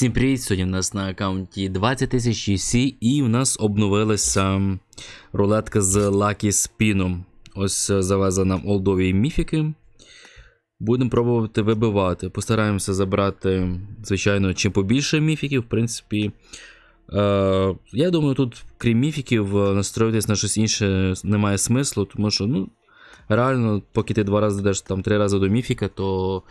Всім привіт! Сьогодні в нас на аккаунті 20 тисяч UC і в нас обновилася рулетка з Lucky Spin. Ось е, завезли нам олдові міфіки. Будемо пробувати вибивати. Постараємося забрати, звичайно, чим побільше міфіків. В принципі, е, я думаю, тут, крім міфіків, е, настроїтись на щось інше немає смислу, тому що, ну, реально, поки ти два рази йдеш там три рази до міфіка, то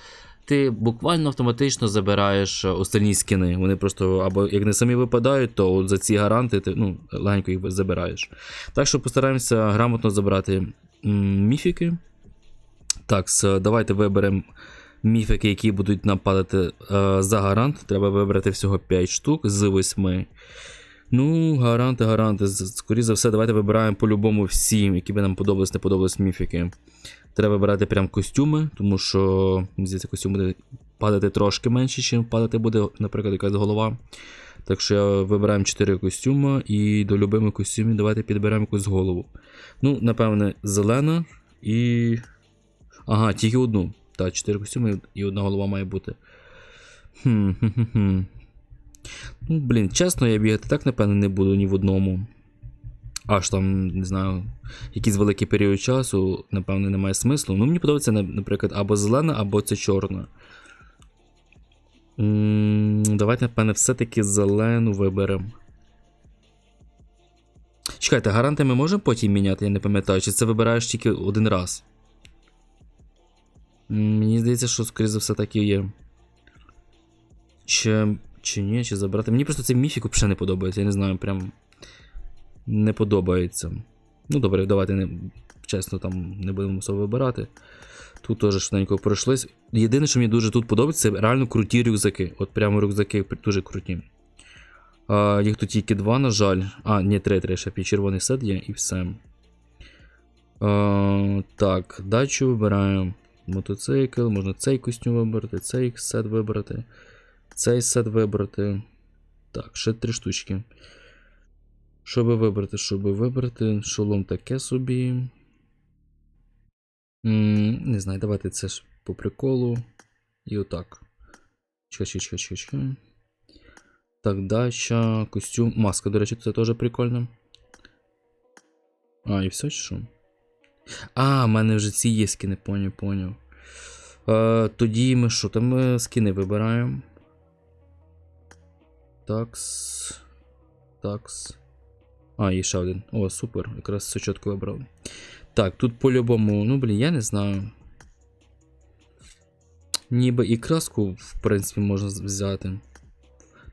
ти буквально автоматично забираєш е, остальні скини. Вони просто або як не самі випадають, то от за ці гаранти ти ну, легенько їх забираєш. Так що постараємося грамотно забрати міфіки. Так, давайте виберемо міфіки, які будуть нам падати е, за гарант. Треба вибрати всього 5 штук з 8. Ну, гаранти, гаранти. Скоріше за все, давайте вибираємо по-любому всі, які би нам подобались, не подобались міфіки. Треба вибирати прям костюми, тому що, здається, костюм буде падати трошки менше, ніж падати буде, наприклад, якась голова. Так що вибираємо 4 костюми і до любимих костюмів давайте підберемо якусь голову. Ну, напевне, зелена і. Ага, тільки одну. Так, 4 костюми і одна голова має бути. Хм, хм, хм. Ну, блін, чесно, я бігати так, напевно, не буду ні в одному. Аж там, не знаю, якийсь великий період часу, напевно, немає смислу. Ну, мені подобається, наприклад, або зелена, або це чорна. Давайте, напевне, все-таки зелену виберемо. Чекайте, гаранти ми можемо потім міняти, я не пам'ятаю, чи це вибираєш тільки один раз. Мені здається, що, скоріше за все, так і є. Чи, чи ні, чи забрати. Мені просто цей міфік взагалі не подобається, я не знаю, прям не подобається. Ну, добре, давайте не, чесно, там не будемо все вибирати. Тут теж швиденько пройшлись. Єдине, що мені дуже тут подобається, це реально круті рюкзаки. От прямо рюкзаки дуже круті. А, їх тут тільки два, на жаль. А, ні, три, три, ще під червоний сет є і все. А, так, дачу вибираємо. Мотоцикл, можна цей костюм вибрати, цей сет вибрати, цей сет вибрати. Так, ще три штучки. Що би вибрати, що би вибрати? Шолом таке собі. Не знаю, давайте це ж по приколу. І отак. Чекай, чекай, чекай, чекай. Так, дача, костюм. Маска, до речі, це теж прикольно. А, і все що? А, в мене вже ці є скини, поняв, поняв. Е, тоді ми що? Там ми скини вибираємо. Такс. Такс. А, і ще один. О, супер. Якраз все чітко вибрав. Так, тут по-любому, ну блін, я не знаю. Ніби і краску, в принципі, можна взяти.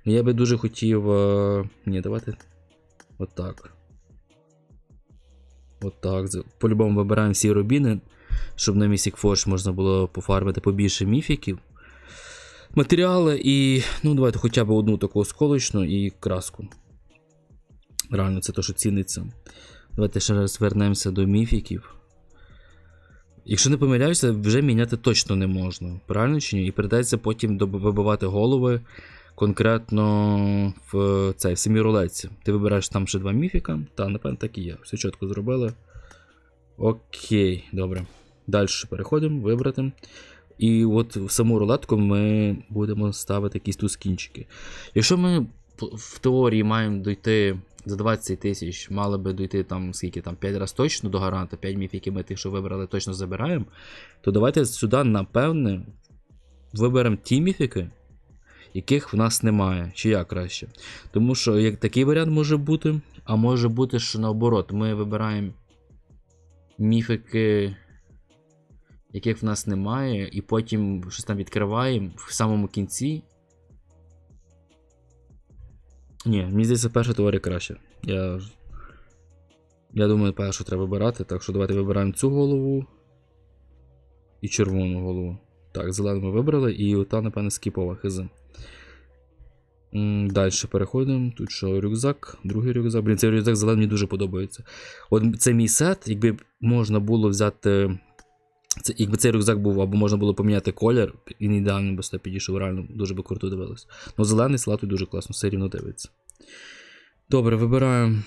Ну, я би дуже хотів. Е... Ні, давайте. Отак. Отак. По-любому вибираємо всі рубіни, щоб на Mystic Forge можна було пофармити побільше міфіків. Матеріали і. Ну, давайте хоча б одну таку осколочну і краску. Реально, це те, що ціниться. Давайте ще раз вернемося до міфіків. Якщо не помиляюся, вже міняти точно не можна. Правильно чи ні? І придеться потім вибивати голови конкретно в цей, в самій рулетці. Ти вибираєш там ще два міфіка. Та, напевно, так і є. Все чітко зробили. Окей, добре. Далі переходимо, вибрати. І от в саму рулетку ми будемо ставити якісь тут скінчики. Якщо ми в теорії маємо дойти за 20 тисяч, мали би дойти там скільки там 5 разів точно до гаранта, 5 міфіків ми тих, що вибрали, точно забираємо. То давайте сюди, напевне, виберемо ті міфіки, яких в нас немає. Чи як краще. Тому що як такий варіант може бути, а може бути, що наоборот, ми вибираємо міфики, яких в нас немає, і потім щось там відкриваємо в самому кінці. Ні, мені здається, перша теорія краще. Я. Я думаю, першу треба вибирати, так що давайте вибираємо цю голову і червону голову. Так, зелену ми вибрали, і ота, напевно, скіпова хз. Далі переходимо. Тут що, рюкзак, другий рюкзак. Блін, цей рюкзак зелений мені дуже подобається. От це мій сет, якби можна було взяти. Це, якби цей рюкзак був, або можна було поміняти колір, він ідеально би сюди підійшов, реально дуже би круто дивилось. Ну, зелений салату дуже класно, все рівно дивиться. Добре, вибираємо.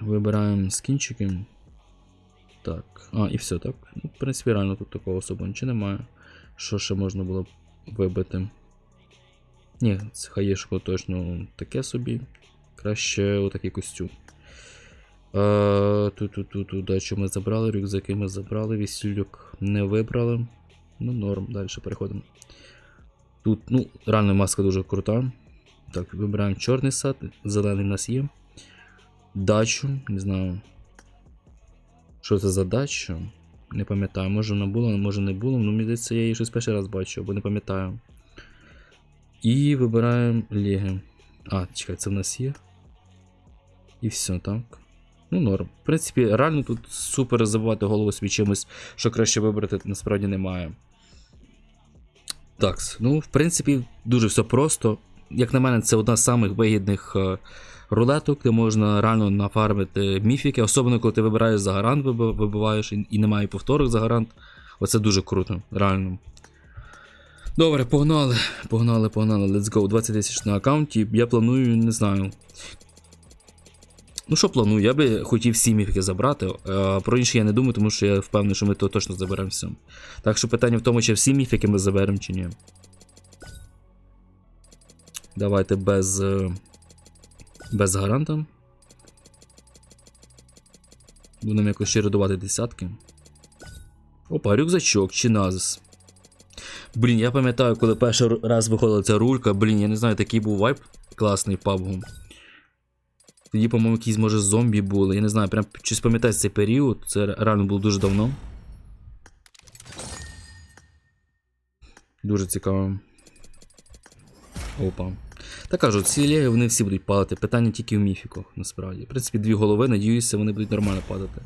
Вибираємо скінчики. Так. А, і все, так. Ну, в принципі, реально тут такого особо нічого немає. Що ще можна було вибити? Ні, це хаєшко точно таке собі. Краще отакий костюм. Е, Ту-ту-ту-ту, дачу ми забрали, рюкзаки ми забрали, весілюк не вибрали. Ну, норм, далі переходимо. Тут, ну, реально маска дуже крута. Так, вибираємо чорний сад, зелений в нас є. Дачу, не знаю. Що це за дача? Не пам'ятаю, може вона була, може не було. Ну, мені здається, я її щось перший раз бачу, або не пам'ятаю. І вибираємо ліги. А, чекай, це в нас є. І все, так. Ну, норм. В принципі, реально тут супер забивати голову собі чимось, що краще вибрати, насправді немає. Так, ну, в принципі, дуже все просто. Як на мене, це одна з самих вигідних е, рулеток, де можна реально нафармити міфіки, особливо коли ти вибираєш за гарант, вибиваєш і немає повторок за гарант. Оце дуже круто, реально. Добре, погнали, погнали, погнали. Let's go. 20 тисяч на аккаунті. Я планую, не знаю. Ну, що планую? Я би хотів всі міфіки забрати. Е, про інші я не думаю, тому що я впевнений, що ми то точно заберемо все. Так що питання в тому, чи всі міфіки ми заберемо, чи ні. Давайте без. е, Без гаранта. Будемо якось ще рядувати десятки. Опа, рюкзачок чи назис. Блін, я пам'ятаю, коли перший раз виходила ця рулька, блін, я не знаю, такий був вайп класний пабгу. Тоді, по-моєму, якісь, може, зомбі були. Я не знаю, прям щось пам'ятаю цей період. Це реально було дуже давно. Дуже цікаво. Опа. Та кажу, ці леги вони всі будуть падати. Питання тільки в міфіках, насправді. В принципі, дві голови, надіюся, вони будуть нормально падати.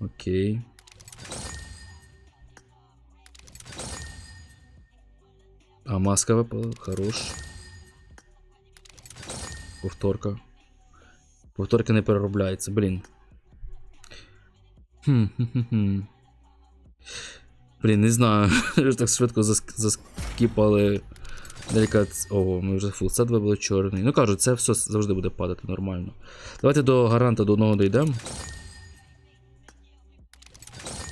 Окей. А маска випала, хорош. Повторка. Повторка не переробляється, блін. Блін, не знаю. Ж так швидко заск- заскіпали. Декілька. Ого, ми вже фулсет вибили чорний. Ну кажу, це все завжди буде падати нормально. Давайте до гаранта до одного дійдемо.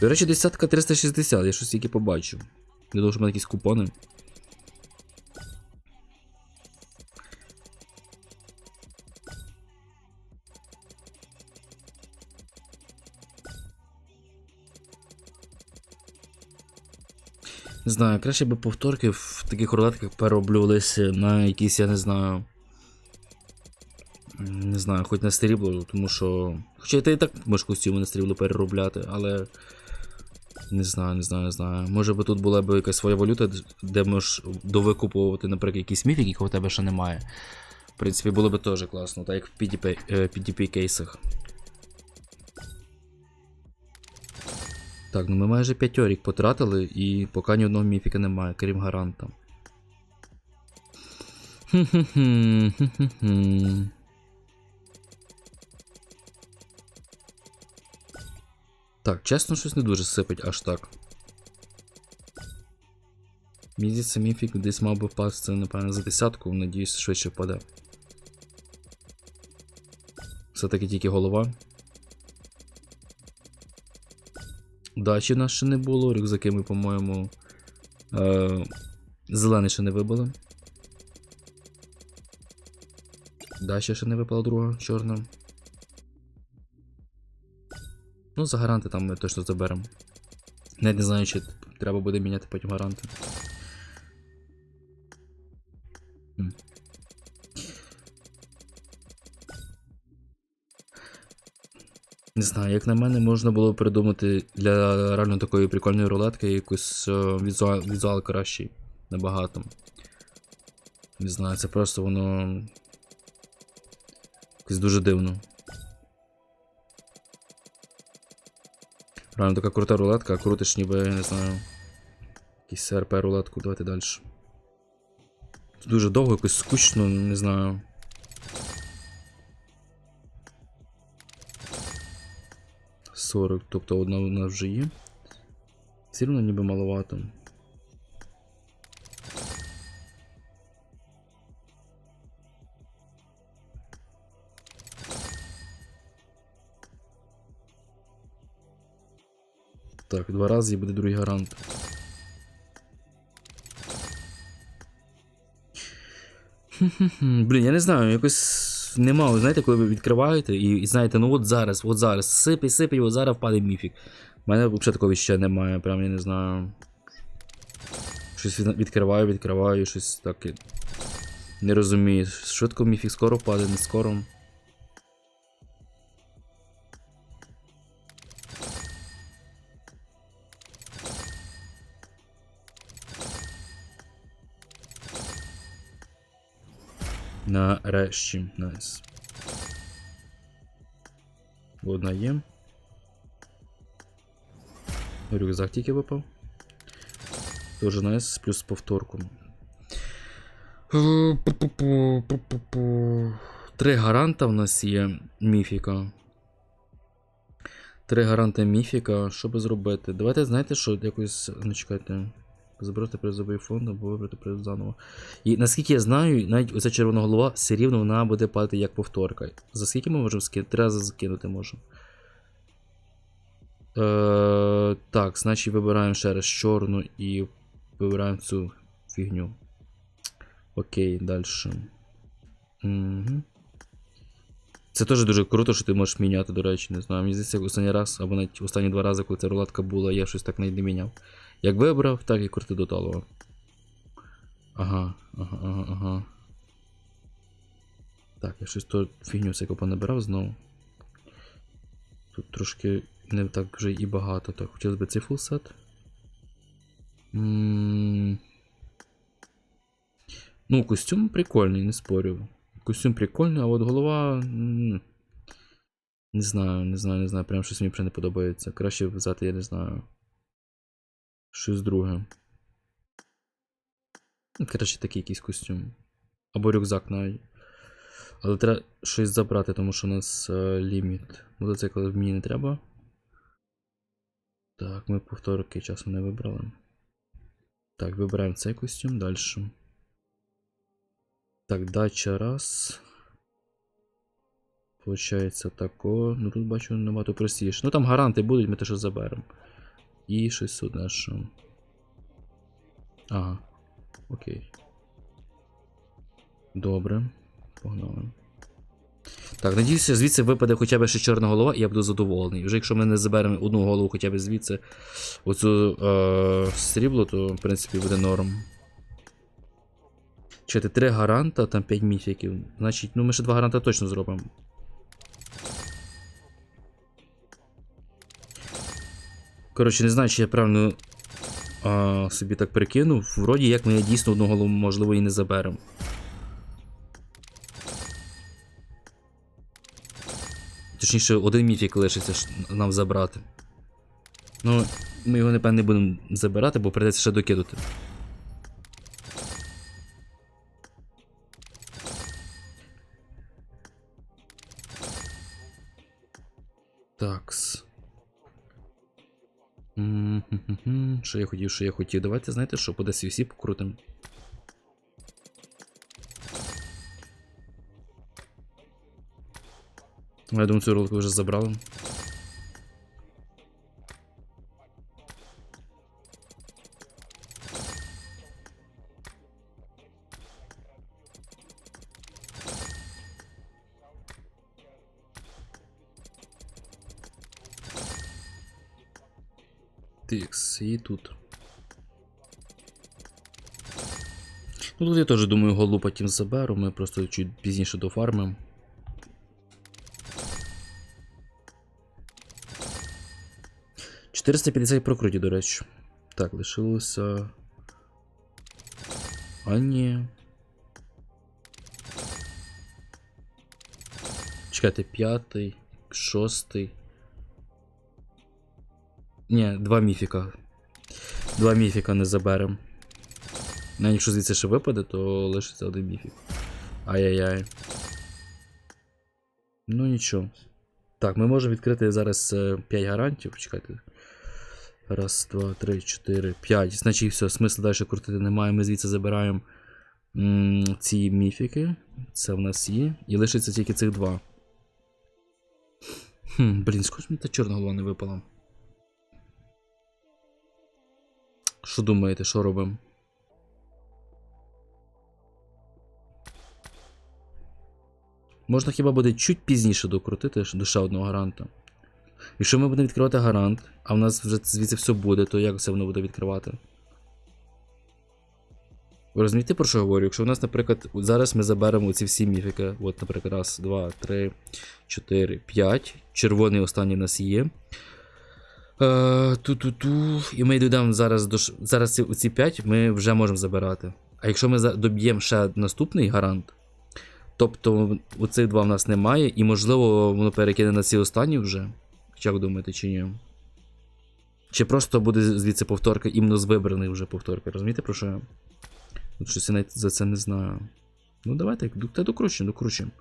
До речі, десятка 360, я щось тільки побачив. Я думав, що в якісь купони. Не знаю, краще би повторки в таких рулетках перероблювалися на якісь, я не знаю. Не знаю, хоч на стрібло, тому що. Хоча ти і так можеш костюми на стрібло переробляти, але. Не знаю, не знаю, не знаю. Може би тут була б якась своя валюта, де можеш довикуповувати, наприклад, якісь міфік, якого у тебе ще немає. В принципі, було би теж класно, так як в PDP, е, PDP кейсах. Так, ну ми майже п'ятьорік потратили і поки ні одного міфіка немає, крім гаранта. Так, чесно, щось не дуже сипить аж так. Мені здається, міфік десь мав би впасти, напевно, за десятку, надіюсь, швидше впаде. Все-таки тільки голова. Дачі нас ще не було, рюкзаки ми, по-моєму. Е- зелений ще не вибили. Дача ще не випала друга, чорна. Ну, за гаранти там ми точно заберемо. Навіть не знаю, чи треба буде міняти потім гаранти. Не знаю, як на мене, можна було придумати для реально такої прикольної рулетки якусь е, візуал, візуал кращий набагато. Не знаю, це просто воно. Якось дуже дивно. Реально така крута рулетка, а крутиш ніби, я не знаю. Якийсь СРП рулетку, давайте далі. Дуже довго, якось скучно, не знаю. Сорок, тобто одна у нас вже є. Все одно ніби маловато. Так, два рази і буде другий гарант. Блін, я не знаю, якось нема, ви знаєте, коли ви відкриваєте і, і знаєте, ну от зараз, от зараз, сипі, сипі, от зараз впаде міфік. У мене взагалі такого ще немає, прям я не знаю. Щось відкриваю, відкриваю, щось таке. Не розумію. Швидко міфік скоро впаде, не скоро. Нарешті, найс. Одна є. Рюкзак тільки випав. Тоже найс, плюс повторку. Е. Три гаранта в нас є міфіка. Три гаранта міфіка. Що би зробити? Давайте, знаєте, що якось. Ну, чекайте. Забрати призовий фонд або вибрати приз заново. І наскільки я знаю, навіть оця червона голова все рівно вона буде падати як повторка. За скільки ми можемо скинути? Три рази закинути можемо. Е, так, значить вибираємо ще раз чорну і вибираємо цю фігню. Окей, далі. Угу. Це теж дуже круто, що ти можеш міняти, до речі, не знаю. Мені здається, останній раз, або навіть останні два рази, коли ця рулетка була, я щось так навіть не міняв. Як вибрав, так і крути до талого. Ага, ага, ага, ага. Так, я щось то фігню всяку понабирав знову. Тут трошки не так вже і багато. Так, хотілося б цей фулсет. Ну, костюм прикольний, не спорю. Костюм прикольний, а от голова. Не знаю, не знаю, не знаю. Прям щось мені вже не подобається. Краще взяти, я не знаю. Щось друге. Ну, Коротше, такий якийсь костюм. Або рюкзак навіть. Але треба щось забрати, тому що у нас е, ліміт. Мотоцикл мені не треба. Так, ми повторки часу не вибрали. Так, вибираємо цей костюм далі. Так, дача раз. Получається тако. Ну тут бачу набагато простіше. Ну там гаранти будуть, ми те що заберемо. І щось сюди що. Ага. Окей. Добре. Погнали. Так, надіюся, звідси випаде хоча б ще чорна голова, і я буду задоволений. Вже якщо ми не заберемо одну голову хоча б звідси оцю е, срібло, то в принципі буде норм. Чекайте, три гаранта, там 5 міфіків. Значить, ну ми ще два гаранта точно зробимо. Коротше, не знаю, чи я правильно а, собі так прикинув. Вроді як ми дійсно одну голову, можливо, і не заберемо. Точніше, один міфік лишиться нам забрати. Ну, ми його, напевно, не будемо забирати, бо прийдеться ще докидати. Що я хотів, що я хотів. Давайте, знаєте, що по DSVC покрутим. Я думаю, цю ролику вже забрали. Тикс, і тут. Ну тут я теж думаю, голу потім заберу, ми просто чуть пізніше дофармимо. — 450 прокруті, до речі. Так, лишилося. А ні. Чекайте, п'ятий, шостий. Ні, два міфіка. Два міфіка не заберем. Навіть якщо звідси ще випаде, то лишиться один міфік. Ай-яй-яй. Ну нічого. Так, ми можемо відкрити зараз 5 гарантів. Чекайте. Раз, два, три, чотири, п'ять. Значить, все, смисл далі крутити немає. Ми звідси забираємо ці міфіки. Це в нас є. І лишиться тільки цих два. Хм, блін, скільки мені та чорна голова не випала. Що думаєте, що робимо? Можна хіба буде чуть пізніше докрутити ще одного гаранта. Якщо ми будемо відкривати гарант, а в нас вже звідси все буде, то як це воно буде відкривати? Ви розумієте, про що я говорю? Якщо у нас, наприклад, зараз ми заберемо ці всі міфіки, от, наприклад, раз, два, три, чотири, п'ять. Червоний останній у нас є. Е, Ту-ту-ту. І ми дійдемо зараз до зараз ці, ці 5 ми вже можемо забирати. А якщо ми доб'ємо ще наступний гарант, тобто у цих два в нас немає, і можливо воно перекине на ці останні вже. Як думаєте, чи ні? Чи просто буде звідси повторка іменно з вибраних вже повторка? Розумієте, про що я? Щось я навіть за це не знаю. Ну давайте, та докручуємо, докручуємо.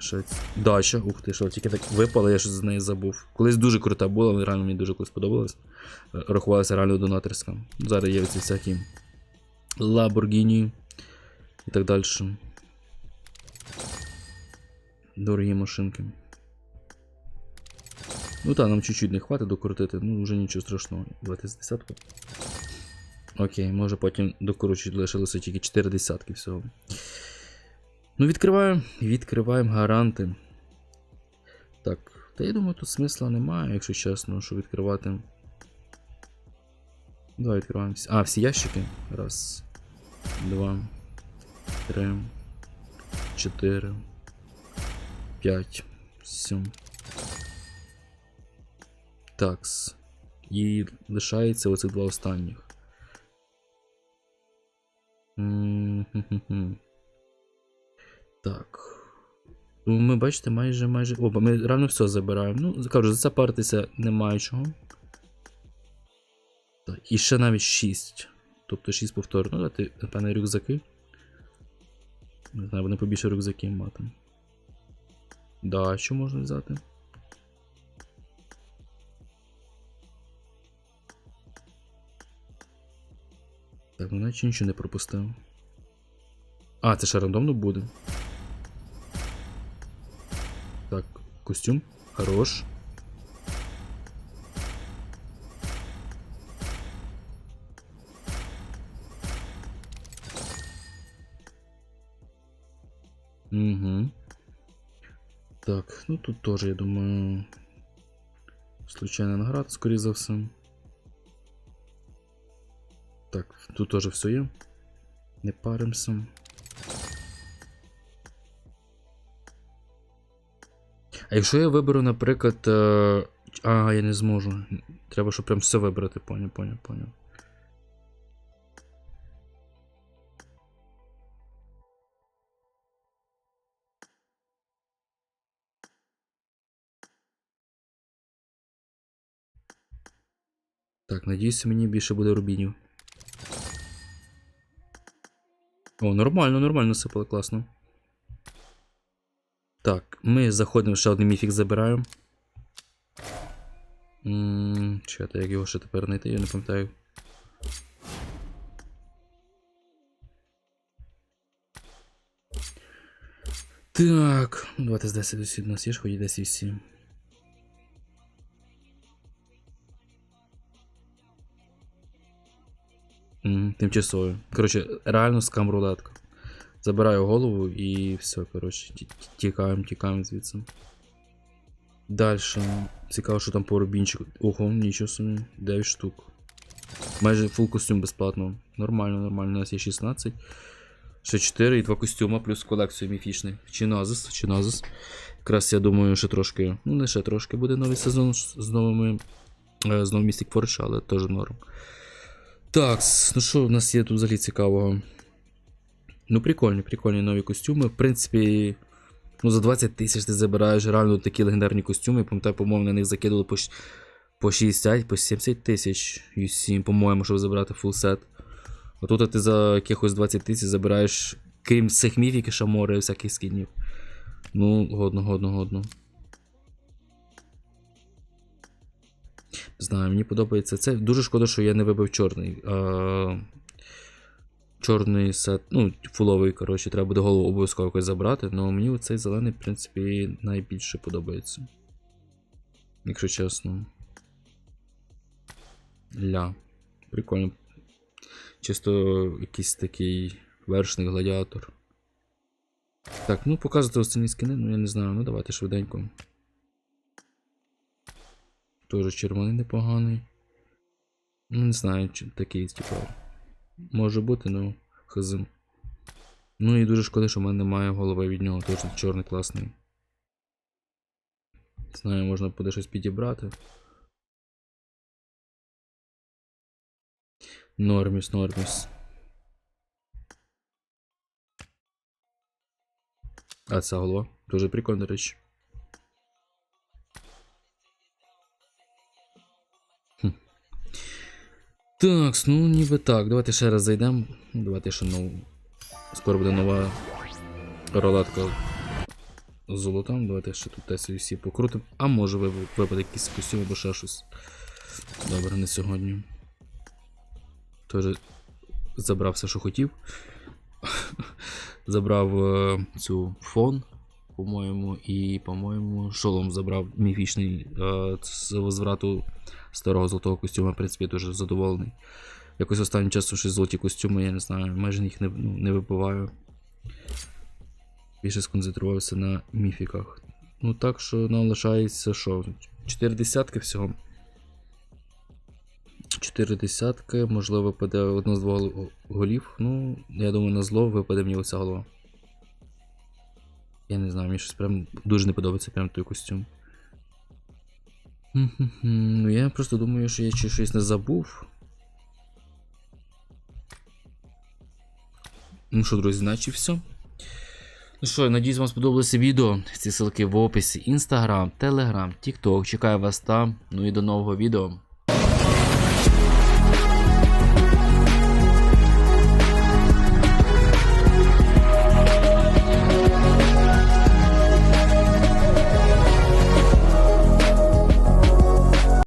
Що це? Дача, ух ти, що тільки так випало, я щось з неї забув. Колись дуже крута була, але реально мені дуже колись сподобалось. Е, Рахувалася реально донаторська. Зараз є оці всякі Lamborghini і так далі. Дорогі машинки. Ну так, нам чуть-чуть не хватить докрутити, ну вже нічого страшного. Давайте з десятку. Окей, може потім докручують, лишилося тільки 4 десятки всього. Ну, відкриваємо. Відкриваємо гаранти. Так, та я думаю, тут смисла немає, якщо чесно, що відкривати. Давай відкриваємо всі. А, всі ящики. Раз, два, три, чотири, п'ять, сім. Такс. І лишається оцих два останніх. М-хм-хм-хм. Так. Ну, ми бачите, майже майже. О, ми реально все забираємо. Ну, кажу, за це паритися немає чого. Так, і ще навіть 6. Тобто 6 повторно. Давайте, напевне, рюкзаки. Не знаю, вони побільше рюкзаки мати. Да, що можна взяти? Так, ну наче нічого не пропустив. А, це ще рандомно буде. Так, костюм. Хорош. Угу. Так, ну тут теж, я думаю. Случайна награда, скоріше за все. Так, тут теж все є. Не паримося. А якщо я виберу, наприклад. е, А, я не зможу. Треба, щоб прям все вибрати, поняв, поняв, поняв. Так, надіюся, мені більше буде рубінів. О, нормально, нормально сипало, класно. Так, ми заходимо, ще один міфік забираємо. Чекайте, як його ще тепер знайти, я не пам'ятаю. Так, давайте з 10 досі. У нас є ж хоч 10 всі. Тимчасові. Коротше, реально скам рулетка. Забираю голову і все, коротше, ті- ті- тікаємо, тікаємо звідси. Дальше. Цікаво, що там по рубінчику. Ого, нічого собі. 9 штук. Майже фул костюм безплатно. Нормально, нормально. У нас є 16. Ще 4 і 2 костюма, плюс колекцію міфічний. Чиназис, Чиназис. Якраз я думаю, що трошки. Ну, не ще трошки буде новий сезон з новими. е, З новим Forge, але теж норм. Так, ну що в нас є тут взагалі цікавого? Ну, прикольні, прикольні нові костюми. В принципі, ну за 20 тисяч ти забираєш реально такі легендарні костюми. Пам'ятаю, по-моєму, на них закидували по, по 60, по 70 тисяч UC, по-моєму, щоб забрати фул сет. А тут ти за якихось 20 тисяч забираєш, крім цих міфік, ще море всяких скінів. Ну, годно, годно, годно. Знаю, мені подобається це. Дуже шкода, що я не вибив чорний. Чорний сет, ну, фуловий, коротше, треба буде голову обов'язково якось забрати, але мені цей зелений, в принципі, найбільше подобається. Якщо чесно. Ля. Прикольно. Чисто якийсь такий вершний гладіатор. Так, ну показувати останні скини, ну я не знаю, ну давайте швиденько. Тоже червоний непоганий. Ну, не знаю, чи такий, типу. Може бути, ну, хз. Ну і дуже шкода, що в мене немає голови від нього, теж чорний класний. Знаю, можна буде щось підібрати. Норміс, норміс. А ця голова. Дуже прикольна річ. Так, ну ніби так. Давайте ще раз зайдемо. Давайте ще нову. Скоро буде нова ролетка з золотом. Давайте ще тут тест всі покрутимо. А може випаде якийсь костюм або ще щось. Добре, не сьогодні. Тоже забрав все, що хотів. забрав е, цю фон, по-моєму, і, по-моєму, шолом забрав міфічний е, з возврату старого золотого костюма. В принципі, дуже задоволений. Якось останнім часом щось золоті костюми, я не знаю, майже їх не, ну, не вибиваю. Більше сконцентрувався на міфіках. Ну так що нам лишається що? 4 десятки всього. 4 десятки, можливо, випаде одна з двох голів. Ну, я думаю, на зло випаде мені оця голова. Я не знаю, мені щось прям дуже не подобається прям той костюм. Ну я просто думаю, що я щось не забув. Ну що, друзі, значить все. Ну що, надіюсь, вам сподобалося відео. Ці ссылки в описі. Інстаграм, Телеграм, Тікток. Чекаю вас там. Ну і до нового відео.